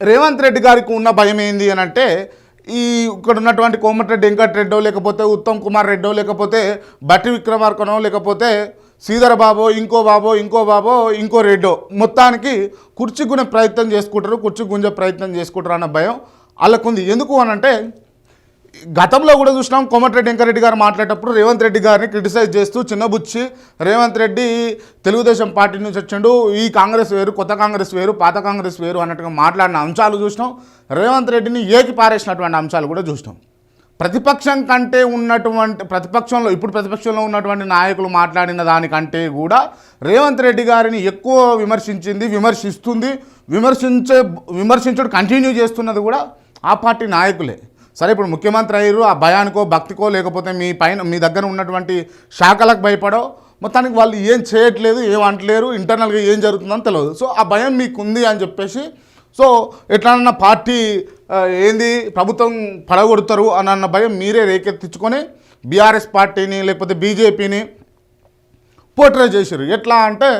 రేవంత్ రెడ్డి గారికి ఉన్న భయం ఏంది అని అంటే ఈ ఇక్కడ ఉన్నటువంటి కోమటిరెడ్డి వెంకటరెడ్డో లేకపోతే ఉత్తమ్ కుమార్ రెడ్డో లేకపోతే బట్టి విక్రమార్కనో లేకపోతే శ్రీధర బాబో ఇంకో బాబో ఇంకో బాబో ఇంకో రెడ్డో మొత్తానికి కుర్చీ గునే ప్రయత్నం చేసుకుంటారు కుర్చీ గుంజే ప్రయత్నం చేసుకుంటారు అన్న భయం వాళ్ళకుంది. ఎందుకు అని అంటే గతంలో కూడా చూసినాం కోమటిరెడ్డి వెంకరెడ్డి గారు మాట్లాడేటప్పుడు రేవంత్ రెడ్డి గారిని క్రిటిసైజ్ చేస్తూ చిన్నబుచ్చి రేవంత్ రెడ్డి తెలుగుదేశం పార్టీ నుంచి వచ్చాడు ఈ కాంగ్రెస్ వేరు కొత్త కాంగ్రెస్ వేరు పాత కాంగ్రెస్ వేరు అన్నట్టుగా మాట్లాడిన అంశాలు చూసినాం. రేవంత్ రెడ్డిని ఏకి పారేసినటువంటి అంశాలు కూడా చూసినాం. ప్రతిపక్షం కంటే ఉన్నటువంటి ప్రతిపక్షంలో ఇప్పుడు ప్రతిపక్షంలో ఉన్నటువంటి నాయకులు మాట్లాడిన దానికంటే కూడా రేవంత్ రెడ్డి గారిని ఎక్కువ విమర్శించింది విమర్శిస్తుంది విమర్శించే విమర్శించడం కంటిన్యూ చేస్తున్నది కూడా ఆ పార్టీ నాయకులే. సరే ఇప్పుడు ముఖ్యమంత్రి అయ్యారు ఆ భయానికో భక్తికో లేకపోతే మీ పైన మీ దగ్గర ఉన్నటువంటి శాఖలకు భయపడో మొత్తానికి వాళ్ళు ఏం చేయట్లేదు ఏం అంటలేరు ఇంటర్నల్గా ఏం జరుగుతుందని తెలియదు. సో ఆ భయం మీకు ఉంది అని చెప్పేసి సో ఎట్లన్నా పార్టీ ఏంది ప్రభుత్వం పడగొడతారు అని అన్న భయం మీరే రేకెత్తించుకొని బీఆర్ఎస్ పార్టీని లేకపోతే బీజేపీని పోర్ట్రే చేశారు. ఎట్లా అంటే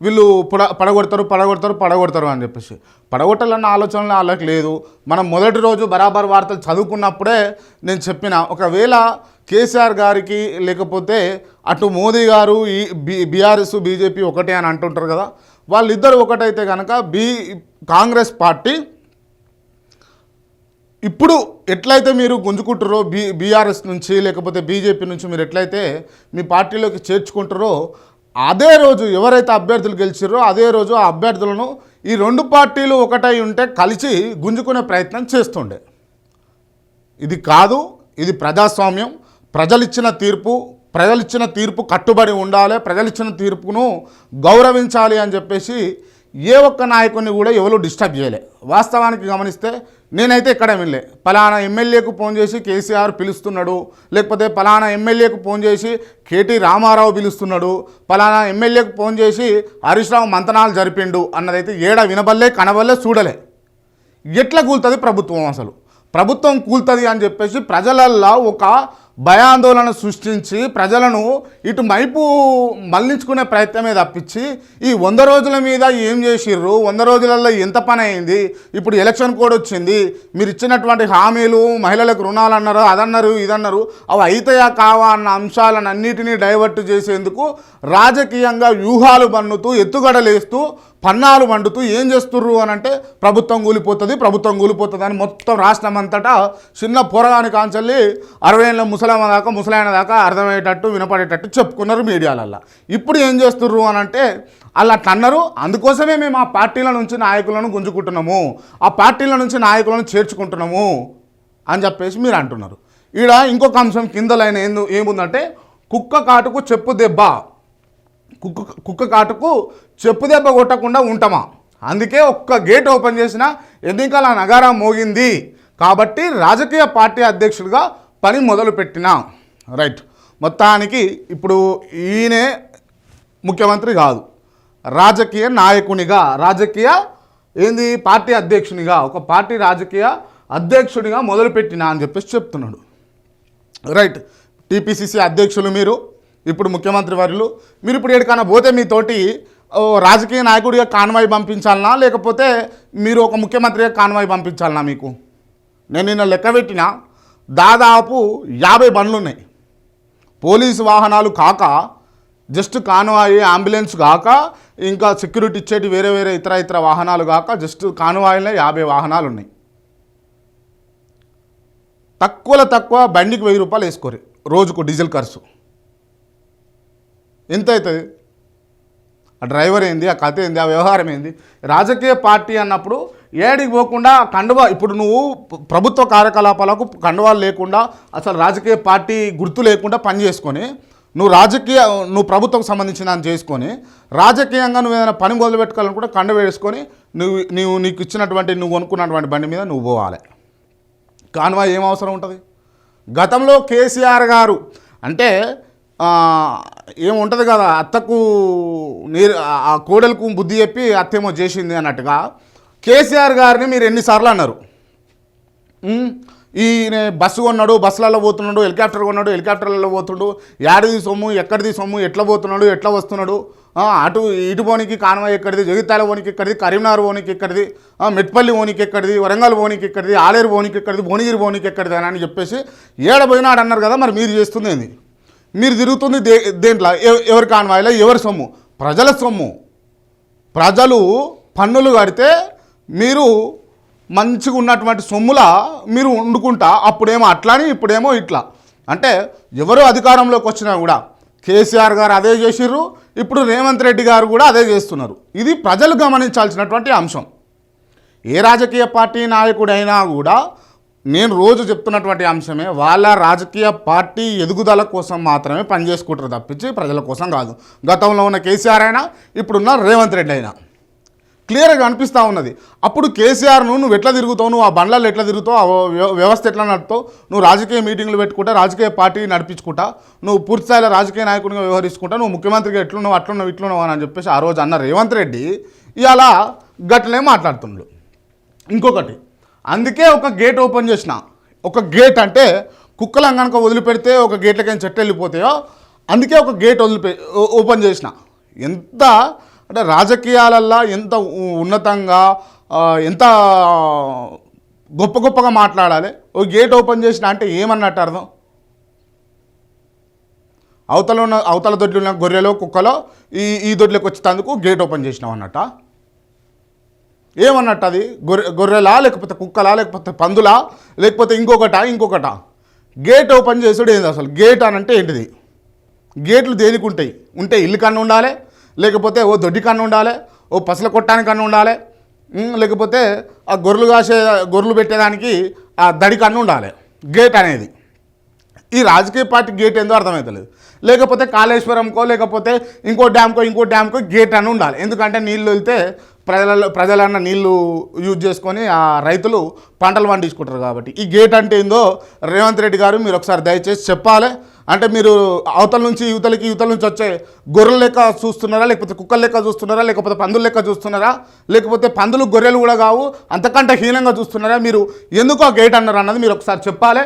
వీళ్ళు పడ పడగొడతారు పడగొడతారు పడగొడతారు అని చెప్పేసి. పడగొట్టాలన్న ఆలోచనలు వాళ్ళకి లేదు. మనం మొదటి రోజు బరాబర్ వార్తలు చదువుకున్నప్పుడే నేను చెప్పిన ఒకవేళ కేసీఆర్ గారికి లేకపోతే అటు మోదీ గారు ఈ బీ బీఆర్ఎస్ బీజేపీ ఒకటే అని అంటుంటారు కదా వాళ్ళిద్దరు ఒకటైతే కనుక బీ కాంగ్రెస్ పార్టీ ఇప్పుడు ఎట్లయితే మీరు గుంజుకుంటారో బీ బీఆర్ఎస్ నుంచి లేకపోతే బీజేపీ నుంచి మీరు ఎట్లయితే మీ పార్టీలోకి చేర్చుకుంటారో అదే రోజు ఎవరైతే అభ్యర్థులు గెలిచారో అదే రోజు ఆ అభ్యర్థులను ఈ రెండు పార్టీలు ఒకటై ఉంటే కలిసి గుంజుకునే ప్రయత్నం చేస్తుండే. ఇది కాదు ఇది ప్రజాస్వామ్యం. ప్రజలిచ్చిన తీర్పు ప్రజలిచ్చిన తీర్పు కట్టుబడి ఉండాలి ప్రజలిచ్చిన తీర్పును గౌరవించాలి అని చెప్పేసి ఏ ఒక్క నాయకుడిని కూడా ఎవరు డిస్టర్బ్ చేయలే. వాస్తవానికి గమనిస్తే నేనైతే ఇక్కడ వినలే. పలానా ఎమ్మెల్యేకు ఫోన్ చేసి కేసీఆర్ పిలుస్తున్నాడు లేకపోతే పలానా ఎమ్మెల్యేకు ఫోన్ చేసి కేటీ రామారావు పిలుస్తున్నాడు పలానా ఎమ్మెల్యేకు ఫోన్ చేసి హరీష్ రావు మంతనాలు జరిపిండు అన్నదైతే ఏడ వినబల్లే కనబల్లే చూడలే. ఎట్లా కూలుతుంది ప్రభుత్వం అసలు? ప్రభుత్వం కూలుతుంది అని చెప్పేసి ప్రజలల్లో ఒక భయాందోళన సృష్టించి ప్రజలను ఇటు మైపు మళ్ళించుకునే ప్రయత్నమే తప్పించి ఈ వంద రోజుల మీద ఏం చేసిర్రు? వంద రోజులలో ఎంత పని అయింది? ఇప్పుడు ఎలక్షన్ కోడ్ వచ్చింది. మీరు ఇచ్చినటువంటి హామీలు మహిళలకు రుణాలు అన్నారు అదన్నారు ఇదన్నారు. అవి అయితయా కావా అన్న అంశాలను అన్నిటినీ డైవర్ట్ చేసేందుకు రాజకీయంగా వ్యూహాలు బన్నుతూ ఎత్తుగడలేస్తూ పన్నాలు వండుతూ ఏం చేస్తుర్రు అని అంటే ప్రభుత్వం కూలిపోతుంది ప్రభుత్వం కూలిపోతుంది అని మొత్తం రాష్ట్రం అంతటా చిన్న పోరగాని కాంచెల్లి అరవై ఏళ్ళ ముసలి ముసలామ దాకా ముసలాయన దాకా అర్థమయ్యేటట్టు వినపడేటట్టు చెప్పుకున్నారు మీడియాలల్లో. ఇప్పుడు ఏం చేస్తుర్రు అని అంటే అలా అన్నారు అందుకోసమే మేము ఆ పార్టీల నుంచి నాయకులను గుంజుకుంటున్నాము. ఆ పార్టీల నుంచి నాయకులను చేర్చుకుంటున్నాము అని చెప్పేసి మీరు అంటున్నారు. ఈడ ఇంకొక అంశం కింద లైన్ ఏందు ఏముందంటే కుక్క కాటుకు చెప్పు దెబ్బ. కుక్క కుక్క కాటుకు చెప్పు దెబ్బ కొట్టకుండా ఉంటామా? అందుకే ఒక్క గేట్ ఓపెన్ చేసిన ఎన్నికల నగారా మోగింది? కాబట్టి రాజకీయ పార్టీ అధ్యక్షుడిగా పని మొదలుపెట్టిన. రైట్. మొత్తానికి ఇప్పుడు ఈయనే ముఖ్యమంత్రి కాదు. రాజకీయ నాయకునిగా రాజకీయ ఏంది? పార్టీ అధ్యక్షునిగా ఒక పార్టీ రాజకీయ అధ్యక్షుడిగా మొదలుపెట్టిన అని చెప్పేసి చెప్తున్నాడు. రైట్. టీపీసీసీ అధ్యక్షులు మీరు ఇప్పుడు ముఖ్యమంత్రి వర్యులు. మీరు ఇప్పుడు ఎక్కడికైనా పోతే మీతోటి ఓ రాజకీయ నాయకుడిగా కాన్వాయ్ పంపించాలనా? లేకపోతే మీరు ఒక ముఖ్యమంత్రిగా కాన్వాయ్ పంపించాలనా మీకు? నేను నిన్న లెక్క పెట్టినా దాదాపు యాభై బండ్లు ఉన్నాయి పోలీసు వాహనాలు కాక జస్ట్ కానువాయి అంబులెన్స్ కాక ఇంకా సెక్యూరిటీ ఇచ్చేటి వేరే వేరే ఇతర ఇతర వాహనాలు కాక జస్ట్ కాన్వాయ్లో యాభై వాహనాలు ఉన్నాయి తక్కువలో తక్కువ బండికి వెయ్యి రూపాయలు వేసుకోరు రోజుకు డీజిల్ ఖర్చు. ఎంత అవుతుంది? ఆ డ్రైవర్ ఏంది? ఆ కథ ఏంది? ఆ వ్యవహారం ఏంది? రాజకీయ పార్టీ అన్నప్పుడు ఏడికి పోకుండా కండువా ఇప్పుడు నువ్వు ప్రభుత్వ కార్యకలాపాలకు కండువాలు లేకుండా అసలు రాజకీయ పార్టీ గుర్తు లేకుండా పని చేసుకొని నువ్వు రాజకీయ నువ్వు ప్రభుత్వం సంబంధించిన దాన్ని చేసుకొని రాజకీయంగా నువ్వు ఏదైనా పని మొదలు కూడా కండ వేసుకొని నువ్వు నువ్వు నీకు ఇచ్చినటువంటి నువ్వు కొనుక్కున్నటువంటి బండి మీద నువ్వు పోవాలి. కాన్వా ఏం అవసరం ఉంటుంది? గతంలో కేసీఆర్ గారు అంటే ఏముంటుంది కదా అత్తకు నీరు ఆ- ఆ కోడలకు బుద్ధి చెప్పి అత్తేమో చేసింది అన్నట్టుగా కేసీఆర్ గారిని మీరు ఎన్నిసార్లు అన్నారు? ఈయన బస్సు కొన్నాడు బస్సులలో పోతున్నాడు హెలికాప్టర్ కొన్నాడు హెలికాప్టర్లలో పోతున్నాడు యాడిది సొమ్ము ఎక్కడిది సొమ్ము ఎట్లా పోతున్నాడు ఎట్లా వస్తున్నాడు? అటు ఇటు పోనీకి కాన్వాయ్ ఎక్కడిది జగిత్యాల పోనీకి ఎక్కడిది కరీంనగర్ పోనీకి ఎక్కడిది మెట్పల్లి పోనీకి ఎక్కడిది వరంగల్ పోనీకి ఎక్కడిది ఆలేరు పోనీకి ఎక్కడిది భువనగిరి పోనీకి ఎక్కడిది అని అని చెప్పేసి ఏడబోయినాడు అన్నారు కదా మరి మీరు చేస్తుంది ఏంది? మీరు తిరుగుతుంది దే దేంట్లో? ఎవరి కాన్వాయ్లో? ఎవరి సొమ్ము? ప్రజల సొమ్ము. ప్రజలు పన్నులు కడితే మీరు మంచిగా ఉన్నటువంటి సొమ్ముల మీరు వండుకుంటా అప్పుడేమో అట్లానే ఇప్పుడేమో ఇట్లా. అంటే ఎవరు అధికారంలోకి వచ్చినా కూడా కేసీఆర్ గారు అదే చేసిర్రు ఇప్పుడు రేవంత్ రెడ్డి గారు కూడా అదే చేస్తున్నారు. ఇది ప్రజలు గమనించాల్సినటువంటి అంశం. ఏ రాజకీయ పార్టీ నాయకుడైనా కూడా నేను రోజు చెప్తున్నటువంటి అంశమే వాళ్ళ రాజకీయ పార్టీ ఎదుగుదల కోసం మాత్రమే పనిచేసుకుంటారు తప్పించి ప్రజల కోసం కాదు. గతంలో ఉన్న కేసీఆర్ అయినా ఇప్పుడున్న రేవంత్ రెడ్డి అయినా. క్లియర్గా అనిపిస్తూ ఉన్నది. అప్పుడు కేసీఆర్ను నువ్వు ఎట్లా తిరుగుతావు? నువ్వు ఆ బండ్లలో ఎట్లా తిరుగుతావు? ఆ వ్యవస్థ ఎట్లా నడుపుతావు? నువ్వు రాజకీయ మీటింగ్లు పెట్టుకుంటా రాజకీయ పార్టీ నడిపించుకుంటా నువ్వు పూర్తిస్థాయిలో రాజకీయ నాయకుడిగా వ్యవహరించుకుంటా నువ్వు ముఖ్యమంత్రిగా ఎట్లున్నావు అట్లున్నావు ఇట్లున్నావు అని చెప్పేసి ఆ రోజు అన్న రేవంత్ రెడ్డి ఇవాళ గట్లనే మాట్లాడుతుండ్రు ఇంకొకటి అందుకే ఒక గేట్ ఓపెన్ చేసిన. ఒక గేట్ అంటే కుక్కలం కనుక వదిలిపెడితే ఒక గేట్లకైనా చెట్టు వెళ్ళిపోతాయో అందుకే ఒక గేట్ వదిలిపె ఓ- ఓపెన్ చేసిన. ఎంత అంటే రాజకీయాలల్లో ఎంత ఉ- ఉన్నతంగా ఎంత గొప్ప గొప్పగా మాట్లాడాలి? ఓ గేట్ ఓపెన్ చేసిన అంటే ఏమన్నట్టు అర్థం? అవతల ఉన్న అవతల దొడ్లు ఉన్న గొర్రెలో కుక్కలో ఈ ఈ దొడ్లోకి వచ్చేటందుకు గేట్ ఓపెన్ చేసినాం అన్నట్ట? ఏమన్నట్టు అది? గొర్రె గొర్రెలా లేకపోతే కుక్కలా లేకపోతే పందులా లేకపోతే ఇంకొకటా ఇంకొకటా? గేట్ ఓపెన్ చేసుడు ఏంది అసలు? గేట్ అని అంటే ఏంటిది? గేట్లు దేనికి ఉంటాయి? ఉంటే ఇల్లు కన్నా ఉండాలి లేకపోతే ఓ దొడ్డి కన్ను ఉండాలి ఓ పసల కొట్టానికి కన్ను ఉండాలి లేకపోతే ఆ గొర్రెలు కాసే గొర్రెలు పెట్టేదానికి ఆ దడి కన్ను ఉండాలి గేట్ అనేది. ఈ రాజకీయ పార్టీ గేట్ ఏందో అర్థమవుతలేదు లేకపోతే కాళేశ్వరంకో లేకపోతే ఇంకో డ్యామ్కో ఇంకో డ్యామ్కో గేట్ అని ఉండాలి. ఎందుకంటే నీళ్ళు వెళ్తే ప్రజల ప్రజలన్న నీళ్ళు యూజ్ చేసుకొని ఆ రైతులు పంటలు పండించుకుంటారు కాబట్టి. ఈ గేట్ అంటే ఏందో రేవంత్ రెడ్డి గారు మీరు ఒకసారి దయచేసి చెప్పాలి. అంటే మీరు అవతల నుంచి యువతలకి యువతల నుంచి వచ్చే గొర్రెల లెక్క చూస్తున్నారా? లేకపోతే కుక్కల లెక్క చూస్తున్నారా? లేకపోతే పందుల లెక్క చూస్తున్నారా? లేకపోతే పందులు గొర్రెలు కూడా కావు అంతకంటే హీనంగా చూస్తున్నారా? మీరు ఎందుకు ఆ గేట్ అన్నారు అన్నది మీరు ఒకసారి చెప్పాలి.